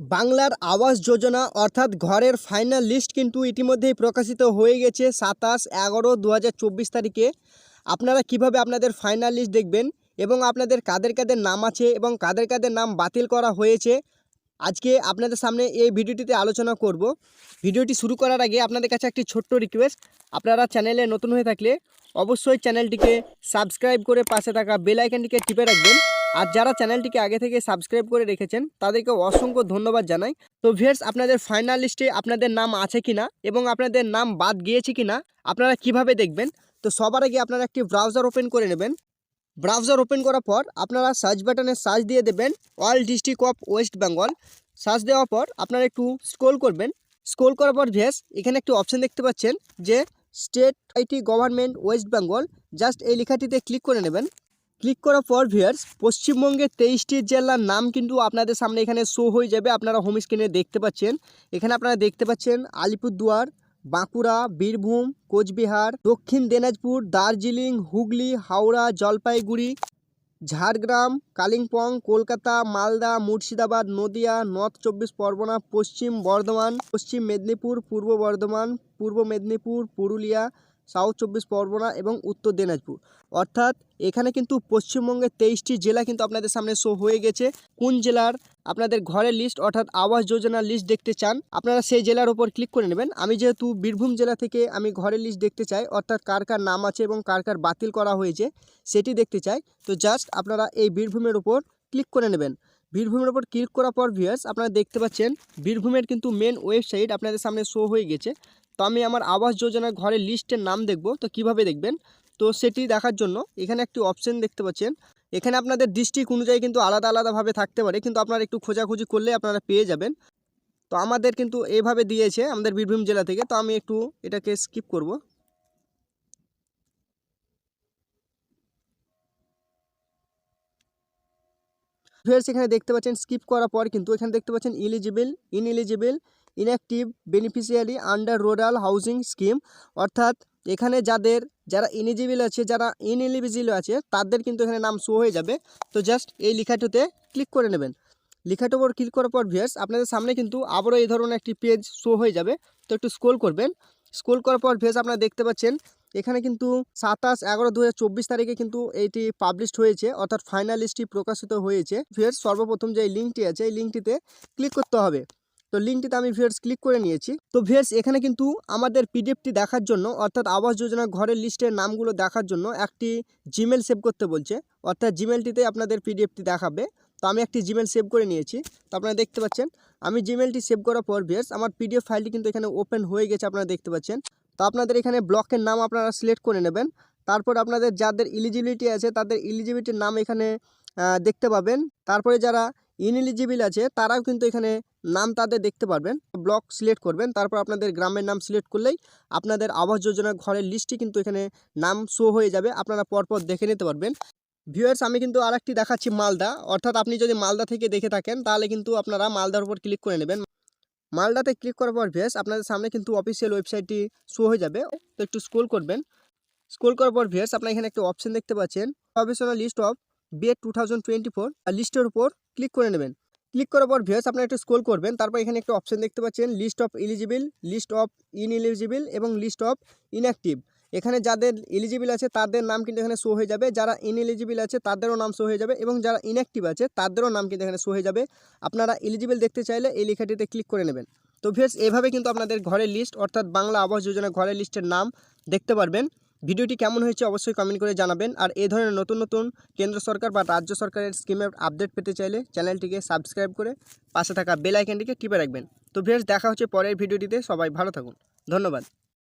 বাংলার আবাস যোজনা অর্থাৎ ঘরের ফাইনাল লিস্ট কিন্তু ইতিমধ্যেই প্রকাশিত হয়ে গেছে সাতাশ এগারো দু তারিখে। আপনারা কীভাবে আপনাদের ফাইনাল লিস্ট দেখবেন এবং আপনাদের কাদের কাদের নাম আছে এবং কাদের কাদের নাম বাতিল করা হয়েছে, আজকে আপনাদের সামনে এই ভিডিওটিতে আলোচনা করব। ভিডিওটি শুরু করার আগে আপনাদের কাছে একটি ছোট্ট রিকোয়েস্ট আপনারা চ্যানেলে নতুন হয়ে থাকলে অবশ্যই চ্যানেলটিকে সাবস্ক্রাইব করে পাশে থাকা বেল আইকনটিকে টিপে রাখবেন। আর যারা চ্যানেলটিকে আগে থেকে সাবস্ক্রাইব করে রেখেছেন, তাদেরকে অসংখ্য ধন্যবাদ জানাই। তো ভিয়ার্স আপনাদের ফাইনাল লিস্টে আপনাদের নাম আছে কি না এবং আপনাদের নাম বাদ গিয়েছে কি না আপনারা কীভাবে দেখবেন? তো সবার আগে আপনারা একটি ব্রাউজার ওপেন করে নেবেন। ব্রাউজার ওপেন করার পর আপনারা সার্চ বাটনে সার্চ দিয়ে দেবেন all district of West Bengal search দেওয়ার পর আপনারা একটু স্ক্রোল করবেন। স্ক্রোল করার পর ভেস এখানে একটি অপশন দেখতে পাচ্ছেন যে state IT government West Bengal just এই লেখাটিতে ক্লিক করে নেবেন। ক্লিক করার পর ভিয়ার্স পশ্চিমবঙ্গের তেইশটি জেলার নাম কিন্তু আপনাদের সামনে এখানে শো হয়ে যাবে। আপনারা হোম স্ক্রিনে দেখতে পাচ্ছেন। এখানে আপনারা দেখতে পাচ্ছেন আলিপুরদুয়ার, বাঁকুড়া, বীরভূম, কোচবিহার, দক্ষিণ দিনাজপুর, দার্জিলিং, হুগলি, হাওড়া, জলপাইগুড়ি, ঝাড়গ্রাম, কালিম্পং, কলকাতা, মালদা, মুর্শিদাবাদ, নদিয়া, নর্থ চব্বিশ পরগনা, পশ্চিম বর্ধমান, পশ্চিম মেদিনীপুর, পূর্ব বর্ধমান, পূর্ব মেদিনীপুর, পুরুলিয়া সাউথ চব্বিশ পরগনা এবং উত্তর দিনাজপুর। অর্থাৎ এখানে কিন্তু পশ্চিমবঙ্গের তেইশটি জেলা কিন্তু আপনাদের সামনে শো হয়ে গেছে। কোন জেলার আপনাদের ঘরের লিস্ট অর্থাৎ আবাস যোজনার লিস্ট দেখতে চান, আপনারা সেই জেলার ওপর ক্লিক করে নেবেন। আমি যেহেতু বীরভূম জেলা থেকে আমি ঘরের লিস্ট দেখতে চাই, অর্থাৎ কার কার নাম আছে এবং কার কার বাতিল করা হয়েছে, সেটি দেখতে চাই। তো জাস্ট আপনারা এই বীরভূমের ওপর ক্লিক করে নেবেন। বীরভূমের ওপর ক্লিক করার পর ভিউয়ার্স আপনারা দেখতে পাচ্ছেন বীরভূমের কিন্তু মেন ওয়েবসাইট আপনাদের সামনে শো হয়ে গেছে। তো আমি আমার আবাস যোজনার ঘরের লিস্টের নাম দেখব, তো কীভাবে দেখবেন? তো সেটি দেখার জন্য এখানে একটি অপশন দেখতে পাচ্ছেন। এখানে আপনাদের ডিস্ট্রিক্ট অনুযায়ী কিন্তু আলাদা আলাদাভাবে থাকতে পারে, কিন্তু আপনারা একটু খোঁজাখুঁজি করলে আপনারা পেয়ে যাবেন। তো আমাদের কিন্তু এইভাবে দিয়েছে আমাদের বীরভূম জেলা থেকে, তো আমি একটু এটাকে স্কিপ করব। ভিউয়ার্স এখানে দেখতে পাচ্ছেন স্কিপ করার পর কিন্তু এখানে দেখতে পাচ্ছেন eligible ineligible inactive beneficiary under rural housing scheme অর্থাৎ এখানে যাদের, যারা ইনিজিবল আছে, যারা ইনএলিজিবল আছে, তাদের কিন্তু এখানে নাম শো হয়ে যাবে। তো জাস্ট এই লেখাটিতে ক্লিক করে নেবেন। লেখাটার উপর ক্লিক করার পর ভিয়ার্স আপনাদের সামনে কিন্তু আবারও এই ধরনের একটি পেজ শো হয়ে যাবে। তো একটু স্ক্রোল করবেন। স্ক্রোল করার পর ভিয়ার্স আপনারা দেখতে পাচ্ছেন, এখানে কিন্তু সাতাশ এগারো দু তারিখে কিন্তু এইটি পাবলিশড হয়েছে, অর্থাৎ ফাইনাল লিস্টটি প্রকাশিত হয়েছে। ভিয়ার্স সর্বপ্রথম যে লিঙ্কটি আছে, এই লিঙ্কটিতে ক্লিক করতে হবে। তো লিঙ্কটিতে আমি ভিয়ার্স ক্লিক করে নিয়েছি। তো ভিয়ার্স এখানে কিন্তু আমাদের পিডিএফটি দেখার জন্য, অর্থাৎ আবাস যোজনা ঘরের লিস্টের নামগুলো দেখার জন্য একটি জিমেল সেভ করতে বলছে। অর্থাৎ জিমেলটিতে আপনাদের পিডিএফটি দেখাবে। তো আমি একটি জিমেল সেভ করে নিয়েছি। তো আপনারা দেখতে পাচ্ছেন, আমি জিমেলটি সেভ করার পর ভিয়ার্স আমার পিডিএফ ফাইলটি কিন্তু এখানে ওপেন হয়ে গেছে আপনারা দেখতে পাচ্ছেন। তো আপনাদের এখানে ব্লকের নাম আপনারা সিলেক্ট করে নেবেন। তারপর আপনাদের যাদের ইলিজিবিলিটি আছে, তাদের ইলিজিবিলিটির নাম এখানে দেখতে পাবেন। তারপরে যারা ইনএলিজিবল আছে, তারাও কিন্তু এখানে নাম তাদের দেখতে পারবেন। ব্লক সিলেক্ট করবেন, তারপর আপনাদের গ্রামের নাম সিলেক্ট করলেই আপনাদের আবাস যোজনার ঘরের লিস্টটি কিন্তু এখানে নাম শো হয়ে যাবে, আপনারা পরপর দেখে নিতে পারবেন। ভিউয়ার্স আমি কিন্তু আরেকটি দেখাচ্ছি মালদা। অর্থাৎ আপনি যদি মালদা থেকে দেখে থাকেন, তাহলে কিন্তু আপনারা মালদার উপর ক্লিক করে নেবেন। মালদাতে ক্লিক করার পর ভিউয়ার্স আপনাদের সামনে কিন্তু অফিসিয়াল ওয়েবসাইটটি শো হয়ে যাবে। তো একটু স্ক্রোল করবেন। স্ক্রোল করার পর ভিউয়ার্স আপনারা এখানে একটা অপশন দেখতে পাচ্ছেন। Professional list of BEd two thousand twenty four লিস্টের উপর ক্লিক করে নেবেন। ক্লিক করার পর ভিউয়ার্স আপনারা একটু স্ক্রোল করবেন, তারপর এখানে একটা অপশন দেখতে পাচ্ছেন list of eligible list of ineligible এবং লিস্ট অফ ইনঅ্যাক্টিভ এখানে যাদের এলিজিবল আছে, তাদের নাম কিন্তু এখানে শো হয়ে যাবে। যারা ইনএলিজিবল আছে, তাদেরও নাম শো হয়ে যাবে এবং যারা ইনঅ্যাক্টিভ আছে, তাদেরও নাম কিন্তু এখানে শো হয়ে যাবে। আপনারা এলিজিবল দেখতে চাইলে এই লেখাটিতে ক্লিক করে নেবেন। তো ভিউয়ার্স এভাবে কিন্তু আপনাদের ঘরের লিস্ট অর্থাৎ বাংলা আবাস যোজনা ঘরের লিস্টের নাম দেখতে পারবেন। ভিডিওটি কেমন হয়েছে অবশ্যই কমেন্ট করে জানাবেন। আর এই ধরনের নতুন নতুন কেন্দ্র সরকার বা রাজ্য সরকারের স্কিমের আপডেট পেতে চাইলে চ্যানেলটিকে সাবস্ক্রাইব করে পাশে থাকা বেল আইকনটিকে টিপে রাখবেন। তো ভিউয়ার্স, দেখা হচ্ছে পরের ভিডিওটিতে। সবাই ভালো থাকুন। ধন্যবাদ।